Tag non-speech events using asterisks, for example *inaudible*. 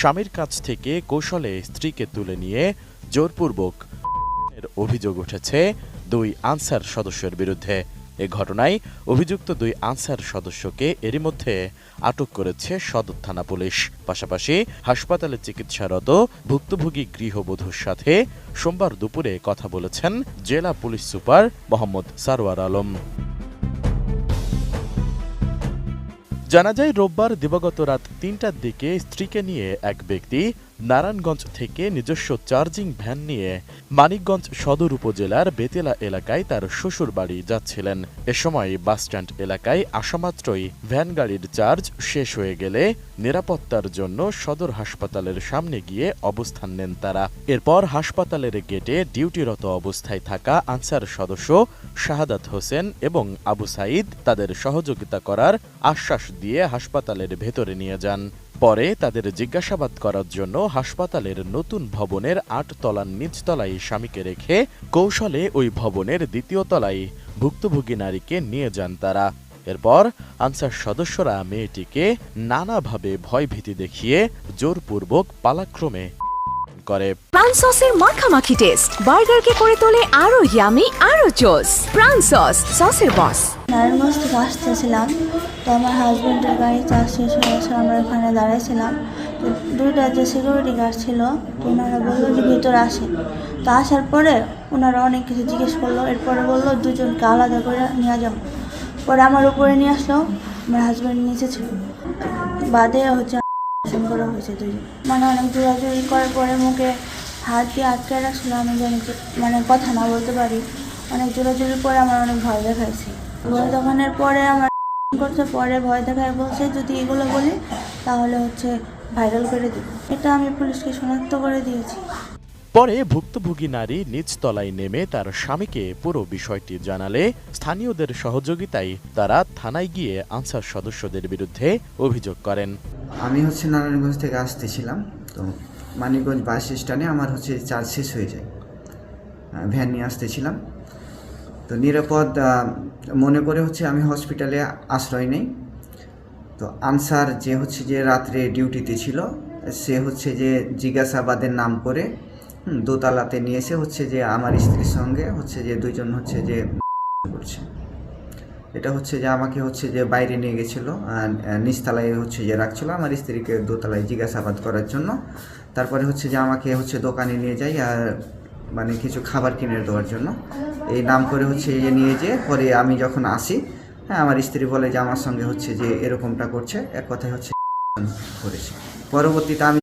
স্বামীর কাছ থেকে কৌশলে স্ত্রীকে তুলে নিয়ে জোরপূর্বক অভিযোগ উঠেছে দুই আনসার সদস্যের বিরুদ্ধে। এ ঘটনায় অভিযুক্ত দুই আনসার সদস্যকে এরই মধ্যে আটক করেছে সদর থানা পুলিশ। পাশাপাশি হাসপাতালে চিকিৎসারত ভুক্তভোগী গৃহবধূর সাথে সোমবার দুপুরে কথা বলেছেন জেলা পুলিশ সুপার মোহাম্মদ সারওয়ার আলম। জানা যায় রোববার দিবাগত রাত তিনটার দিকে স্ত্রীকে নিয়ে এক ব্যক্তি নারায়ণগঞ্জ থেকে নিজস্ব চার্জিং ভ্যান নিয়ে মানিকগঞ্জ সদর উপজেলার বেতেলা এলাকায় তার শ্বশুর বাড়ি যাচ্ছিলেন। এ সময় বাসস্ট্যান্ড এলাকায় আসামাত্রই ভ্যান গাড়ির চার্জ শেষ হয়ে গেলে নিরাপত্তার জন্য সদর হাসপাতালের সামনে গিয়ে অবস্থান নেন তারা। এরপর হাসপাতালের গেটে ডিউটিরত অবস্থায় থাকা আনসার সদস্য শাহাদাত হোসেন এবং আবু সাইদ তাদের সহযোগিতা করার আশ্বাস দিয়ে হাসপাতালের ভেতরে নিয়ে যান। পরে তাদের জিজ্ঞাসাবাদ করার জন্য হাসপাতালের নতুন ভবনের আট তলার নিচতলায় স্বামীকে রেখে কৌশলে ওই ভবনের দ্বিতীয় তলায় ভুক্তভোগী নারীকে নিয়ে যান তারা। এরপর আনসার সদস্যরা মেয়েটিকে নানাভাবে ভয়ভীতি দেখিয়ে জোরপূর্বক পালাক্রমে করে। প্রাণ সসের মাখামাখি টেস্ট বার্গারকে করে তোলে আরও ইয়ামি আরও জোস প্রাণ সস সসের বস নারায়ণগঞ্জ থেকে আসতেছিলাম। তো আমার হাজব্যান্ডের গাড়ি চার্জ শেষ হয়ে গেছে আমরা ওখানে দাঁড়াইছিলাম। তো দুইটা যে সিকিউরিটি গার্ড ছিল, তো ওনারা বলল যে ভিতরে আসে তো আসার পরে ওনারা অনেক কিছু জিজ্ঞেস করল, এরপরে বলল দুজনকে আলাদা করে নিয়ে যাও। পরে আমার উপরে নিয়ে আসলো, আমার হাজব্যান্ড নিচে ছিল। বাদে হচ্ছে করা হয়েছে দুজন মানে অনেক জোরাজুরি করার পরে মুখে হাত দিয়ে আটকে রাখছিল, আমি জানি মানে কথা না বলতে পারি। অনেক জোরাজুরির পরে আমার অনেক ভয় দেখাইছে। ভয় দেখানোর পরে আমার *laughs* করছে পরে ভয় দেখায় বলছে যদি এগুলো বলি তাহলে হচ্ছে ভাইরাল করে দিব। এটা আমি পুলিশকে শনাক্ত করে দিয়েছি। পরে ভুক্তভোগী নারী নিজ তলায় নেমে তার স্বামীকে পুরো বিষয়টি জানালে স্থানীয়দের সহযোগিতায় তারা থানায় গিয়ে আনসার সদস্যদের বিরুদ্ধে অভিযোগ করেন। আমি হচ্ছে নারায়ণগঞ্জ থেকে আসতেছিলাম তো মানিকগঞ্জ বাস স্ট্যান্ডে আমার হচ্ছে চার্জ শেষ হয়ে যায়। ভ্যান নিয়ে আসতেছিলাম। তো নিরাপদ মনে করে হচ্ছে আমি হসপিটালে আশ্রয় নেই। তো আনসার যে হচ্ছে যে রাত্রে ডিউটিতে ছিল, সে হচ্ছে যে জিজ্ঞাসাবাদের নাম করে দোতলাতে নিয়ে এসে হচ্ছে যে আমার স্ত্রীর সঙ্গে হচ্ছে যে দুইজন হচ্ছে যে করছে। এটা হচ্ছে যে আমাকে হচ্ছে যে বাইরে নিয়ে গেছিল নিচতলায় হচ্ছে যে রাখছিল আমার স্ত্রীকে দোতলায় জিজ্ঞাসাবাদ করার জন্য। তারপরে হচ্ছে যে আমাকে হচ্ছে দোকানে নিয়ে যাই আর মানে কিছু খাবার কিনে দেওয়ার জন্য। এই নাম করে হচ্ছে যে নিয়ে যেয়ে পরে আমি যখন আসি হ্যাঁ আমার স্ত্রী বলে যে আমার সঙ্গে হচ্ছে যে এরকমটা করছে, এক কথায় হচ্ছে করেছে। পরবর্তীতে আমি